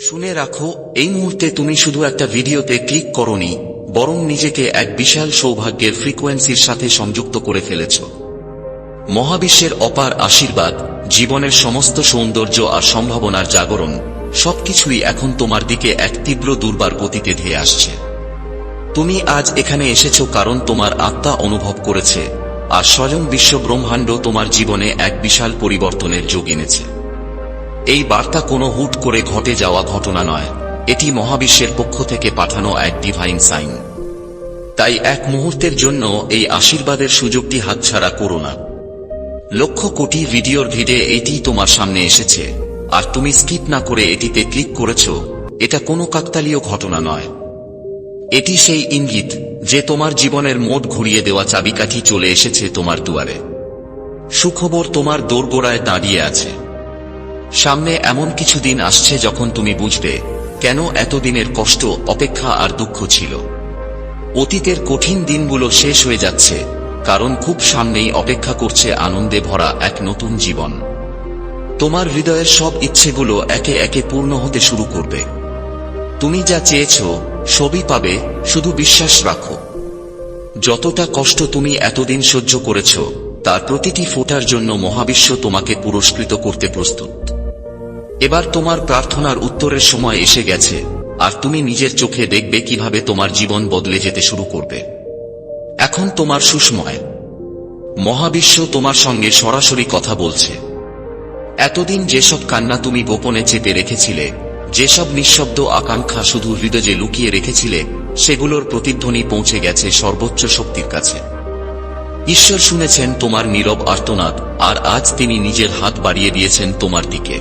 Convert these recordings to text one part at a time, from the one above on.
শুনে রাখো, এই মুহূর্তে তুমি শুধু একটা ভিডিওতে ক্লিক করনি, বরং নিজেকে এক বিশাল সৌভাগ্যের ফ্রিকোয়েন্সির সাথে সংযুক্ত করে ফেলেছ। মহাবিশ্বের অপার আশীর্বাদ, জীবনের সমস্ত সৌন্দর্য আর সম্ভাবনার জাগরণ, সবকিছুই এখন তোমার দিকে এক তীব্র দুর্বার গতিতে ধেয়ে আসছে। তুমি আজ এখানে এসেছ কারণ তোমার আত্মা অনুভব করেছে, আর স্বয়ং বিশ্ব ব্রহ্মাণ্ড তোমার জীবনে এক বিশাল পরিবর্তনের যোগ এনেছে। এই বার্তা কোনো হুট করে ঘটে যাওয়া ঘটনা নয়। এটি মহাবিশ্বের পক্ষ থেকে পাঠানো এক ডিভাইন সাইন তাই এক মুহূর্তের জন্য এই আশীর্বাদের সুযোগটি হাতছাড়া করো না। লক্ষ কোটি ভিডিওর ভিড়ে এটি তোমার সামনে এসেছে। আর তুমি স্কিপ না করে এটিতে ক্লিক করেছ, এটা কোনো কাকতালীয় ঘটনা নয়। এটি সেই ইঙ্গিত যে তোমার জীবনের মোট ঘুরিয়ে দেওয়া চাবিকাঠি চলে এসেছে তোমার দুয়ারে। সুখবর তোমার দোরগোড়ায় দাঁড়িয়ে আছে। সামনে এমন কিছু দিন আসছে যখন তুমি বুঝবে কেন এতদিনের কষ্ট, অপেক্ষা আর দুঃখ ছিল। অতীতের কঠিন দিনগুলো শেষ হয়ে যাচ্ছে, কারণ খুব সামনেই অপেক্ষা করছে আনন্দে ভরা এক নতুন জীবন। তোমার হৃদয়ের সব ইচ্ছেগুলো একে একে পূর্ণ হতে শুরু করবে। তুমি যা চেয়েছ, সবই পাবে, শুধু বিশ্বাস রাখো। যতটা কষ্ট তুমি এতদিন সহ্য করেছ, তার প্রতিটি ফোটার জন্য মহাবিশ্ব তোমাকে পুরস্কৃত করতে প্রস্তুত। এবার তোমার প্রার্থনার উত্তরের সময় এসে গেছে, আর তুমি নিজের চোখে দেখবে কীভাবে তোমার জীবন বদলে যেতে শুরু করবে। এখন তোমার সুসময় মহাবিশ্ব তোমার সঙ্গে সরাসরি কথা বলছে। এতদিন যেসব কান্না তুমি গোপনে চেপে রেখেছিলে, যেসব নিঃশব্দ আকাঙ্ক্ষা শুধু হৃদয়ে লুকিয়ে রেখেছিলে, সেগুলোর প্রতিধ্বনি পৌঁছে গেছে সর্বোচ্চ শক্তির কাছে। ঈশ্বর শুনেছেন তোমার নীরব আর্তনাদ, আর আজ তিনি নিজের হাত বাড়িয়ে দিয়েছেন তোমার দিকে।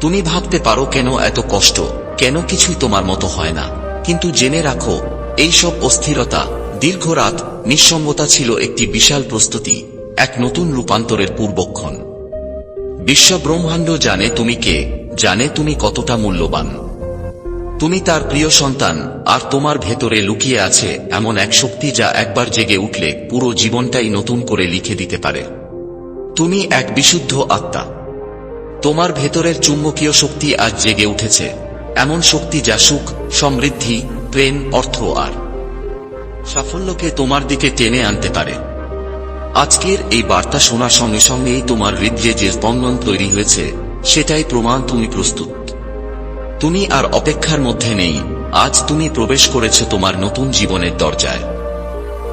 তুমি ভাবতে পারো কেন এত কষ্ট, কেন কিছুই তোমার মতো হয় না। কিন্তু জেনে রাখো এই সব অস্থিরতা দীর্ঘ রাত নিঃসঙ্গতা ছিল একটি বিশাল প্রস্তুতি, এক নতুন রূপান্তরের পূর্বক্ষণ। বিশ্ব ব্রহ্মাণ্ড জানে তুমি কে, জানে তুমি কতটা মূল্যবান। তুমি তার প্রিয় সন্তান, আর তোমার ভেতরে লুকিয়ে আছে এমন এক শক্তি যা একবার জেগে উঠলে পুরো জীবনটাই নতুন করে লিখে দিতে পারে। তুমি এক বিশুদ্ধ আত্মা। তোমার ভেতরের চুম্বকীয় শক্তি আজ জেগে উঠেছে। এমন শক্তি যা সুখ, সমৃদ্ধি, প্রেম, অর্থ আর। সাফল্যকে তোমার দিকে টেনে আনতে পারে। আজকের এই বার্তা শোনার সঙ্গে সঙ্গেই তোমার হৃদয়ে যে স্পন্দন তৈরি হয়েছে, সেটাই প্রমাণ তুমি প্রস্তুত। তুমি আর অপেক্ষার মধ্যে নেই, আজ তুমি প্রবেশ করেছ তোমার নতুন জীবনের দরজায়।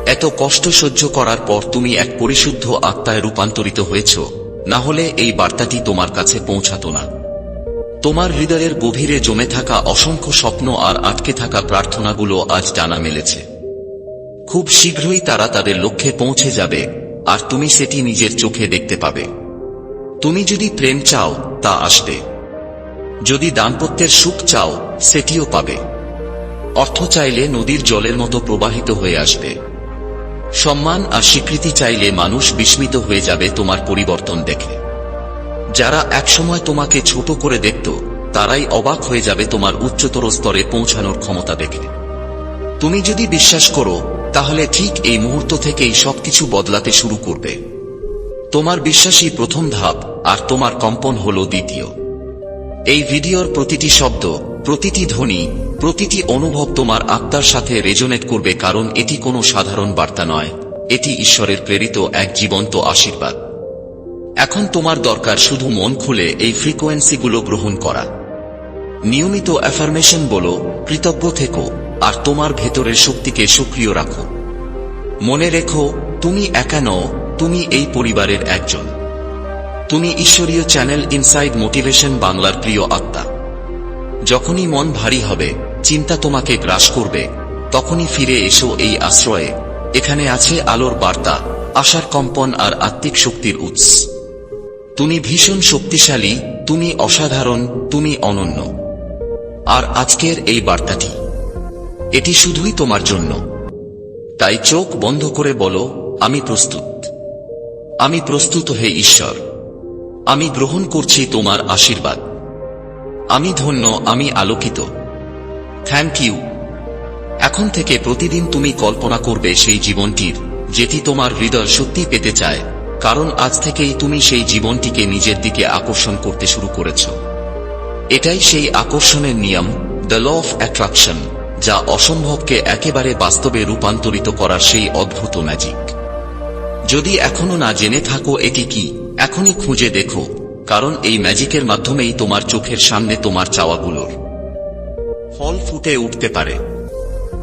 এত কষ্ট সহ্য করার পর তুমি এক পরিশুদ্ধ আত্মায় রূপান্তরিত হয়েছ। না হলে এই বার্তাটি তোমার কাছে পৌঁছাত না। তোমার হৃদয়ের গভীরে জমে থাকা অসংখ্য স্বপ্ন আর আটকে থাকা প্রার্থনাগুলো আজ টানা মেলেছে। খুব শীঘ্রই তারা তাদের লক্ষ্যে পৌঁছে যাবে, আর তুমি সেটি নিজের চোখে দেখতে পাবে। তুমি যদি প্রেম চাও, তা আসবে। যদি দাম্পত্যের সুখ চাও, সেটিও পাবে। অর্থ চাইলে নদীর জলের মতো প্রবাহিত হয়ে আসবে। সম্মান আর স্বীকৃতি চাইলে মানুষ বিস্মিত হয়ে যাবে তোমার পরিবর্তন দেখে যারা একসময় তোমাকে ছোট করে দেখত, তারাই অবাক হয়ে যাবে তোমার উচ্চতর স্তরে পৌঁছানোর ক্ষমতা দেখে তুমি যদি বিশ্বাস করো, তাহলে ঠিক এই মুহূর্ত থেকেই সবকিছু বদলাতে শুরু করবে। তোমার বিশ্বাসই প্রথম ধাপ, আর তোমার কম্পন হল দ্বিতীয়। এই ভিডিওর প্রতিটি শব্দ প্রতিটি ধ্বনি প্রতিটি অনুভব তোমার আত্মার সাথে রেজোনেট করবে কারণ এটি কোনো সাধারণ বার্তা নয়। এটি ঈশ্বরের প্রেরিত এক জীবন্ত আশীর্বাদ। এখন তোমার দরকার শুধু মন খুলে এই ফ্রিকোয়েন্সিগুলো গ্রহণ করা। নিয়মিত অ্যাফার্মেশন বলো, কৃতজ্ঞ থেকো, আর তোমার ভেতরের শক্তিকে সক্রিয় রাখো। মনে রেখো, তুমি একা নও, তুমি এই পরিবারের একজন। তুমি ঈশ্বরীয় চ্যানেল ইনসাইড মোটিভেশন বাংলার প্রিয় আত্মা। যখনই মন ভারী হবে, চিন্তা তোমাকে গ্রাস করবে। তখনই ফিরে এসো এই আশ্রয়ে। এখানে আছে আলোর বার্তা, আশার কম্পন আর আত্মিক শক্তির উৎস। তুমি ভীষণ শক্তিশালী, তুমি অসাধারণ, তুমি অনন্য। আর আজকের এই বার্তাটি, এটি শুধুই তোমার জন্য। তাই চোখ বন্ধ করে বলো, আমি প্রস্তুত। আমি প্রস্তুত হে ঈশ্বর। আমি গ্রহণ করছি তোমার আশীর্বাদ। আমি ধন্য, আমি আলোকিত। থ্যাংক ইউ এখন থেকে প্রতিদিন তুমি কল্পনা করবে সেই জীবনটির, যেটি তোমার হৃদয় সত্যি পেতে চায়, কারণ আজ থেকেই তুমি সেই জীবনটিকে নিজের দিকে আকর্ষণ করতে শুরু করেছ। এটাই সেই আকর্ষণের নিয়ম দ্য ল অফ অ্যাট্রাকশন যা অসম্ভবকে একেবারে বাস্তবে রূপান্তরিত করার সেই অদ্ভুত ম্যাজিক যদি এখনও না জেনে থাকো এটি কি, এখনই খুঁজে দেখো। কারণ এই ম্যাজিকের মাধ্যমেই তোমার চোখের সামনে তোমার চাওয়াগুলোর ফল ফুটে উঠতে পারে।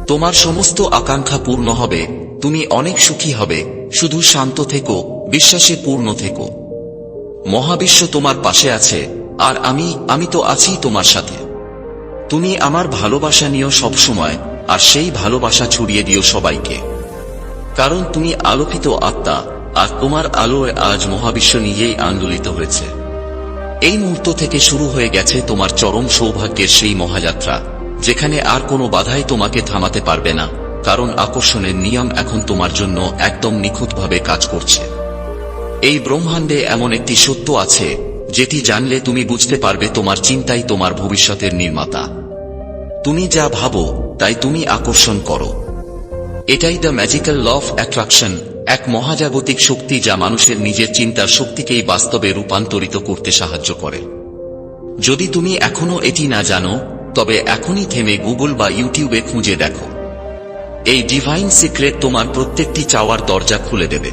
তোমার সমস্ত আকাঙ্ক্ষা পূর্ণ হবে, তুমি অনেক সুখী হবে, শুধু শান্ত থেকো, বিশ্বাসে পূর্ণ থেকো। মহাবিশ্ব তোমার পাশে আছে, আর আমি আমি তো আছি তোমার সাথে। তুমি আমার ভালোবাসা নিও সবসময় আর সেই ভালোবাসা ছড়িয়ে দিও সবাইকে। কারণ তুমি আলোকিত আত্মা, আর তোমার আলোয় আজ মহাবিশ্ব নিজেই আন্দোলিত হয়েছে। এই মুহূর্ত থেকে শুরু হয়ে গেছে তোমার চরম সৌভাগ্যের সেই মহাযাত্রা, যেখানে আর কোনো বাধাই তোমাকে থামাতে পারবে না, কারণ আকর্ষণের নিয়ম এখন তোমার জন্য একদম নিখুঁতভাবে কাজ করছে। এই ব্রহ্মাণ্ডে এমন একটি সত্য আছে, যেটি জানলে তুমি বুঝতে পারবে তোমার চিন্তাই তোমার ভবিষ্যতের নির্মাতা। তুমি যা ভাবো, তাই তুমি আকর্ষণ করো। এটাই the magical law of attraction এক মহাজাগতিক শক্তি যা মানুষের নিজের চিন্তার শক্তিকেই বাস্তবে রূপান্তরিত করতে সাহায্য করে। যদি তুমি এখনও এটি না জানো, তবে এখনই থেমে গুগল বা ইউটিউবে খুঁজে দেখো। এই ডিভাইন সিক্রেট তোমার প্রত্যেকটি চাওয়ার দরজা খুলে দেবে।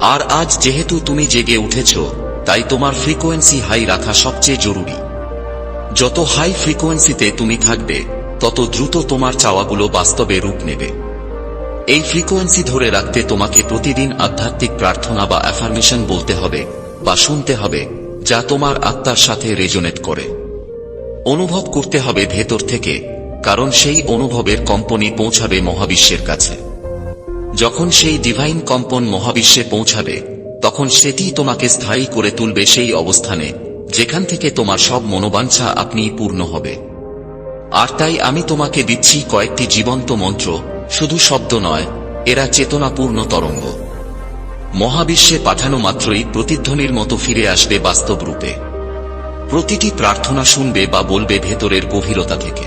আর আজ যেহেতু তুমি জেগে উঠেছ, তাই তোমার ফ্রিকোয়েন্সি হাই রাখা সবচেয়ে জরুরি। যত হাই ফ্রিকোয়েন্সিতে তুমি থাকবে, তত দ্রুত তোমার চাওয়াগুলো বাস্তবে রূপ নেবে। এই ফ্রিকোয়েন্সি ধরে রাখতে তোমাকে প্রতিদিন আধ্যাত্মিক প্রার্থনা বা অ্যাফার্মেশন বলতে হবে বা শুনতে হবে, যা তোমার আত্মার সাথে রেজোনেট করে। অনুভব করতে হবে ভেতর থেকে, কারণ সেই অনুভবের কম্পনই পৌঁছাবে মহাবিশ্বের কাছে। যখন সেই ডিভাইন কম্পন মহাবিশ্বে পৌঁছাবে, তখন সেটি তোমাকে স্থায়ী করে তুলবে সেই অবস্থানে, যেখান থেকে তোমার সব মনোবাঞ্ছা আপনিই পূর্ণ হবে। আর তাই আমি তোমাকে দিচ্ছি কয়েকটি জীবন্ত মন্ত্র শুধু শব্দ নয়, এরা চেতনাপূর্ণ তরঙ্গ। মহাবিশ্বে পাঠানো মাত্রই প্রতিধ্বনির মতো ফিরে আসবে বাস্তব রূপে। প্রতিটি প্রার্থনা শুনবে বা বলবে ভেতরের গভীরতা থেকে।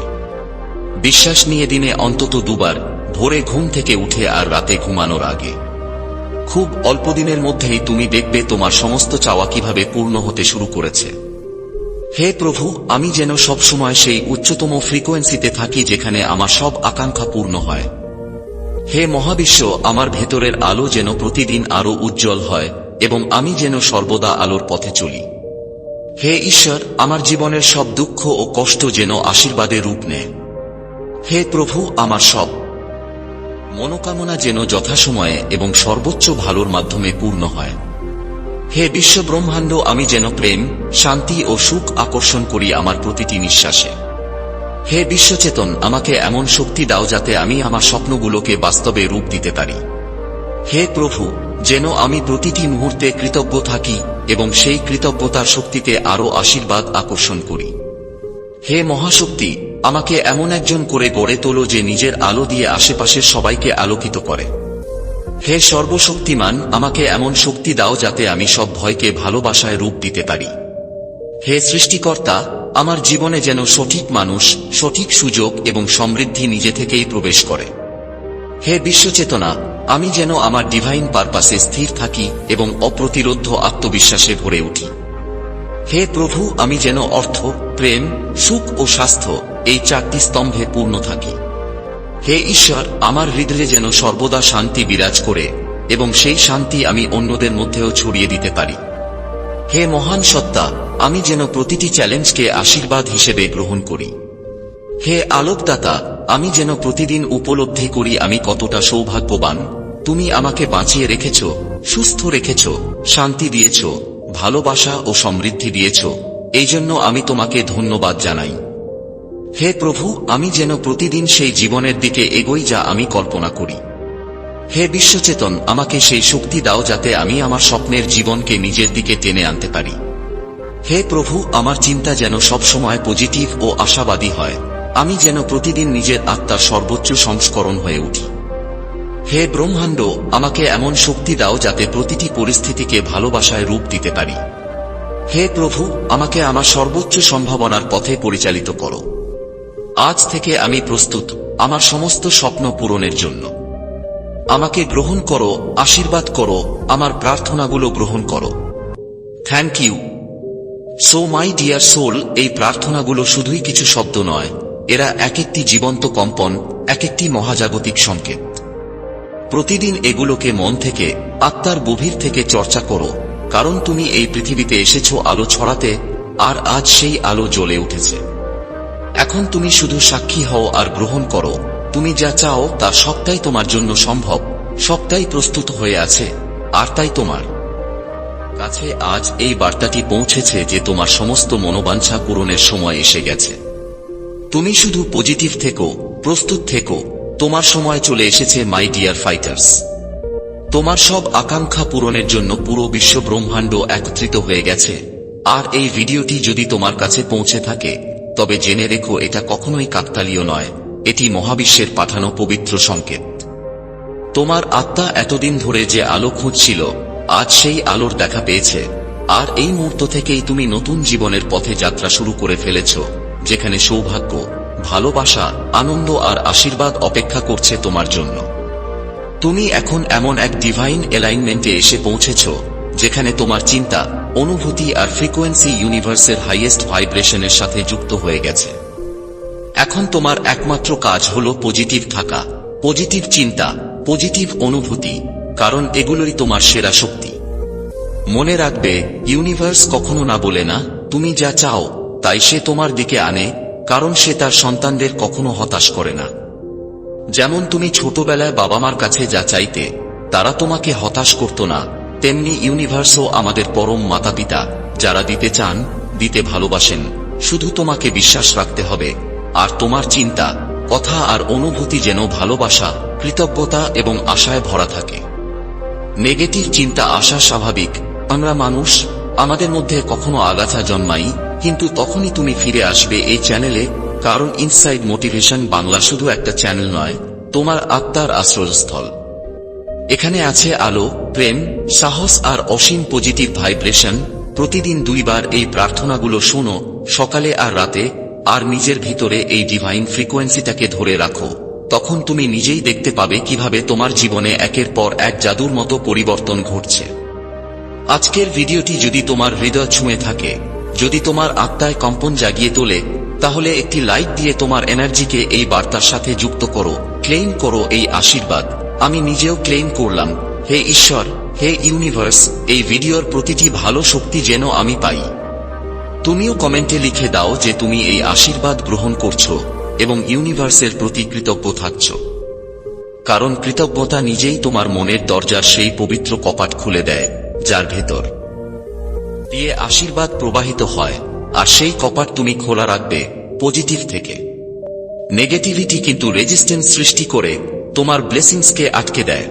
বিশ্বাস নিয়ে দিনে অন্তত দুবার ভোরে ঘুম থেকে উঠে আর রাতে ঘুমানোর আগে। খুব অল্প দিনের মধ্যেই তুমি দেখবে তোমার সমস্ত চাওয়া কীভাবে পূর্ণ হতে শুরু করেছে। হে প্রভু, আমি যেন সবসময় সেই উচ্চতম ফ্রিকোয়েন্সিতে থাকি যেখানে আমার সব আকাঙ্ক্ষা পূর্ণ হয়। হে মহাবিশ্ব, আমার ভেতরের আলো যেন প্রতিদিন আরও উজ্জ্বল হয়, এবং আমি যেন সর্বদা আলোর পথে চলি। হে ঈশ্বর, আমার জীবনের সব দুঃখ ও কষ্ট যেন আশীর্বাদে রূপ নেয়। হে প্রভু, আমার সব। মনোকামনা যেন যথাসময়ে এবং সর্বোচ্চ ভালোর মাধ্যমে পূর্ণ হয়। হে বিশ্ব ব্রহ্মাণ্ড আমি যেন প্রেম, শান্তি ও সুখ আকর্ষণ করি আমার প্রতিটি নিঃশ্বাসে। হে বিশ্বচেতন, আমাকে এমন শক্তি দাও যাতে আমি আমার স্বপ্নগুলোকে বাস্তবে রূপ দিতে পারি। হে প্রভু, যেন আমি প্রতিটি মুহূর্তে কৃতজ্ঞ থাকি এবং সেই কৃতজ্ঞতার শক্তিতে আরও আশীর্বাদ আকর্ষণ করি। হে মহাশক্তি, আমাকে এমন একজন করে গড়ে তোলো যে নিজের আলো দিয়ে আশেপাশের সবাইকে আলোকিত করে। হে সর্বশক্তিমান, আমাকে এমন শক্তি দাও যাতে আমি সব ভয়কে ভালোবাসায় রূপ দিতে পারি। হে সৃষ্টিকর্তা আমার জীবনে যেন সঠিক মানুষ, সঠিক সুযোগ এবং সমৃদ্ধি নিজে থেকেই প্রবেশ করে। হে বিশ্বচেতনা, আমি যেন আমার ডিভাইন পারপাসে স্থির থাকি এবং অপ্রতিরোধ আত্মবিশ্বাসে ভরে উঠি। হে প্রভু, আমি যেন অর্থ, প্রেম, সুখ ও স্বাস্থ্য এই চারটি স্তম্ভে পূর্ণ থাকি। হে ঈশ্বর, আমার হৃদয়ে যেন সর্বদা শান্তি বিরাজ করে এবং সেই শান্তি আমি অন্যদের মধ্যেও ছড়িয়ে দিতে পারি। হে মহান সত্তা আমি যেন প্রতিটি চ্যালেঞ্জকে আশীর্বাদ হিসেবে গ্রহণ করি। হে আলোকদাতা, আমি যেন প্রতিদিন উপলব্ধি করি আমি কতটা সৌভাগ্যবান। তুমি আমাকে বাঁচিয়ে রেখেছ, সুস্থ রেখেছ, শান্তি দিয়েছ, ভালোবাসা ও সমৃদ্ধি দিয়েছ। এই জন্য আমি তোমাকে ধন্যবাদ জানাই। হে প্রভু, আমি যেন প্রতিদিন সেই জীবনের দিকে এগোই যা আমি কল্পনা করি। হে বিশ্বচেতন, আমাকে সেই শক্তি দাও যাতে আমি আমার স্বপ্নের জীবনকে নিজের দিকে টেনে আনতে পারি। হে প্রভু, আমার চিন্তা যেন সবসময় পজিটিভ ও আশাবাদী হয়। আমি যেন প্রতিদিন নিজের আত্মার সর্বোচ্চ সংস্করণ হয়ে উঠি। হে ব্রহ্মাণ্ড, আমাকে এমন শক্তি দাও যাতে প্রতিটি পরিস্থিতিকে ভালোবাসায় রূপ দিতে পারি। হে প্রভু, আমাকে আমার সর্বোচ্চ সম্ভাবনার পথে পরিচালিত করো। আজ থেকে আমি প্রস্তুত, আমার সমস্ত স্বপ্ন পূরণের জন্য। আমাকে গ্রহণ করো, আশীর্বাদ করো, আমার প্রার্থনাগুলো গ্রহণ করো। Thank you so my dear soul এই প্রার্থনাগুলো শুধুই কিছু শব্দ নয়। এরা এক একটি জীবন্ত কম্পন এক একটি মহাজাগতিক সংকেত। প্রতিদিন এগুলোকে মন থেকে, আত্মার গভীর থেকে চর্চা করো, কারণ তুমি এই পৃথিবীতে এসেছ আলো ছড়াতে, আর আজ সেই আলো জ্বলে উঠেছে। এখন তুমি শুধু সাক্ষী হও আর গ্রহণ করো। তুমি যা চাও তা সবটাই তোমার জন্য সম্ভব, সবটাই প্রস্তুত হয়ে আছে, আর তাই তোমার। কাছে আজ এই বার্তাটি পৌঁছেছে যে তোমার সমস্ত মনোবাঞ্ছা পূরণের সময় এসে গেছে। তুমি শুধু পজিটিভ থেকো, প্রস্তুত থেকো। তোমার সময় চলে এসেছে, মাই ডিয়ার ফাইটার্স। তোমার সব আকাঙ্ক্ষা পূরণের জন্য পুরো বিশ্ব ব্রহ্মাণ্ড একত্রিত হয়ে গেছে। আর এই ভিডিওটি যদি তোমার কাছে পৌঁছে থাকে, তবে জেনে রেখো এটা কখনোই কাকতালীয় নয়। এটি মহাবিশ্বের পাঠানো পবিত্র সংকেত। তোমার আত্মা এতদিন ধরে যে আলো খুঁজছিল আজ সেই আলোর দেখা পেয়েছে। আর এই মুহূর্ত থেকেই তুমি নতুন জীবনের পথে যাত্রা শুরু করে ফেলেছ, যেখানে সৌভাগ্য, ভালোবাসা, আনন্দ আর আশীর্বাদ অপেক্ষা করছে তোমার জন্য। তুমি এখন এমন এক ডিভাইন অ্যালাইনমেন্টে এসে পৌঁছেছ, যেখানে তোমার চিন্তা, অনুভূতি আর ফ্রিকোয়েন্সি ইউনিভার্সের হাইয়েস্ট ভাইব্রেশনের সাথে যুক্ত হয়ে গেছে। এখন তোমার একমাত্র কাজ হল পজিটিভ থাকা পজিটিভ চিন্তা পজিটিভ অনুভূতি কারণ এগুলোই তোমার সেরা শক্তি। মনে রাখবে, ইউনিভার্স কখনো না বলে না, তুমি যা চাও, তাই সে তোমার দিকে আনে, কারণ সে তার সন্তানদের কখনো হতাশ করে না। যেমন তুমি ছোটবেলায় বাবা মার কাছে যা চাইতে, তারা তোমাকে হতাশ করত না, তেমনি ইউনিভার্সও আমাদের পরম মাতা পিতা যারা দিতে চান, দিতে ভালোবাসেন, শুধু তোমাকে বিশ্বাস রাখতে হবে, আর তোমার চিন্তা, কথা আর অনুভূতি যেন ভালোবাসা, কৃতজ্ঞতা এবং আশায় ভরা থাকে। নেগেটিভ চিন্তা আসা স্বাভাবিক। আমরা মানুষ, আমাদের মধ্যে কখনো আগাছা জন্মাই, কিন্তু তখনই তুমি ফিরে আসবে এই চ্যানেলে, কারণ ইনসাইড মোটিভেশন বাংলা শুধু একটা চ্যানেল নয়, তোমার আত্মার আশ্রয়স্থল। এখানে আছে আলো, প্রেম, সাহস আর অসীম পজিটিভ ভাইব্রেশন। প্রতিদিন দুইবার এই প্রার্থনাগুলো শোনো, সকালে আর রাতে, আর নিজের ভিতরে এই ডিভাইন ফ্রিকোয়েন্সিটাকে ধরে রাখো। তখন তুমি নিজেই দেখতে পাবে কীভাবে তোমার জীবনে একের পর এক জাদুর মতো পরিবর্তন ঘটছে। আজকের ভিডিওটি যদি তোমার হৃদয় ছুঁয়ে থাকে, যদি তোমার আত্মায় কম্পন জাগিয়ে তোলে, তাহলে একটি লাইক দিয়ে তোমার এনার্জিকে এই বার্তার সাথে যুক্ত করো ক্লেম করো এই আশীর্বাদ। আমি নিজেও ক্লেম করলাম, হে ঈশ্বর, হে ইউনিভার্স, এই ভিডিওর প্রতিটি ভালো শক্তি যেন আমি পাই। তুমিও কমেন্টে লিখে দাও যে তুমি এই আশীর্বাদ গ্রহণ করছ। এবং ইউনিভার্সের প্রতি কৃতজ্ঞ থাকছ। কারণ কৃতজ্ঞতা নিজেই তোমার মনের দরজার সেই পবিত্র কপাট খুলে দেয়, যার ভেতর দিয়ে আশীর্বাদ প্রবাহিত হয়, আর সেই কপাট তুমি খোলা রাখবে পজিটিভ থেকে। নেগেটিভিটি কিন্তু রেজিস্ট্যান্স সৃষ্টি করে তোমার ব্লেসিংসকে আটকে দেয়।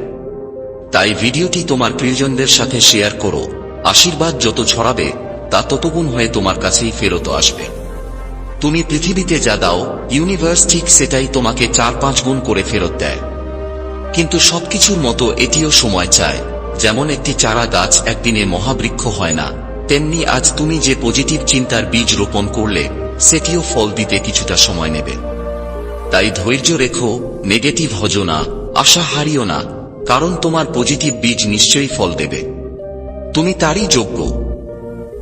তাই ভিডিওটি তোমার প্রিয়জনদের সাথে শেয়ার করো। আশীর্বাদ যত ছড়াবে, তা ততগুণ হয়ে তোমার কাছেই ফেরত আসবে। তুমি পৃথিবীতে যা দাও ইউনিভার্স ঠিক সেটাই তোমাকে চার পাঁচ গুণ করে ফেরত দেয়। কিন্তু সবকিছুর মতো এটিও সময় চায়, যেমন একটি চারা গাছ একদিনে মহাবৃক্ষ হয় না, তেমনি আজ তুমি যে পজিটিভ চিন্তার বীজ রোপণ করলে, সেটিও ফল দিতে কিছুটা সময় নেবে। তাই ধৈর্য রেখো নেগেটিভ হজো না, আশা হারিও না, কারণ তোমার পজিটিভ বীজ নিশ্চয়ই ফল দেবে। তুমি তারই যোগ্য।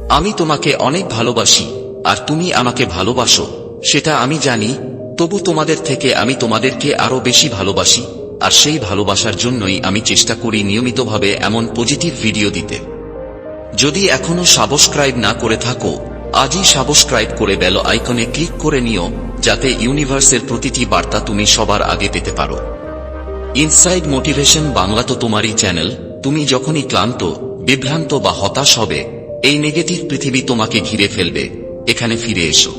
আমি তোমাকে অনেক ভালোবাসি আর তুমি আমাকে ভালোবাসো, সেটা আমি জানি, তবু তোমাদের থেকে আমি তোমাদেরকে আরও বেশি ভালোবাসি, আর সেই ভালোবাসার জন্যই আমি চেষ্টা করি নিয়মিতভাবে এমন পজিটিভ ভিডিও দিতে। যদি এখনও সাবস্ক্রাইব না করে থাকো, আজই সাবস্ক্রাইব করে বেল আইকনে ক্লিক করে নিও, যাতে ইউনিভার্সের প্রতিটি বার্তা তুমি সবার আগে পেতে পারো। ইনসাইড মোটিভেশন বাংলা তো তোমারই চ্যানেল, তুমি যখনই ক্লান্ত, বিভ্রান্ত বা হতাশ হবে, এই নেগেটিভ পৃথিবী তোমাকে ঘিরে ফেলবে। এখানে ফিরে এসো।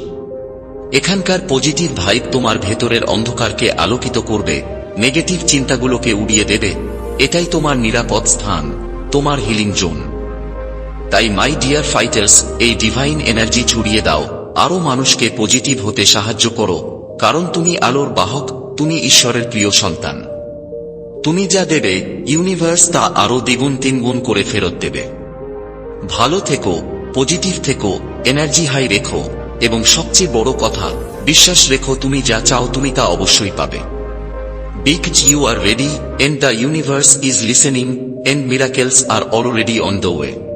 এখানকার পজিটিভ ভাইব তোমার ভেতরের অন্ধকারকে আলোকিত করবে, নেগেটিভ চিন্তাগুলোকে উড়িয়ে দেবে। এটাই তোমার নিরাপদ স্থান, তোমার হিলিং জোন তাই মাই ডিয়ার ফাইটার্স এই ডিভাইন এনার্জি ছড়িয়ে দাও। আরও মানুষকে পজিটিভ হতে সাহায্য করো, কারণ তুমি আলোর বাহক, তুমি ঈশ্বরের প্রিয় সন্তান। তুমি যা দেবে ইউনিভার্স তা আরও দ্বিগুণ তিনগুণ করে ফেরত দেবে। ভালো থেকো পজিটিভ থেকো এনার্জি হাই রেখো, এবং সবচেয়ে বড় কথা, বিশ্বাস রেখো তুমি যা চাও তুমি তা অবশ্যই পাবে। Big you are ready and the universe is listening and miracles are already on the way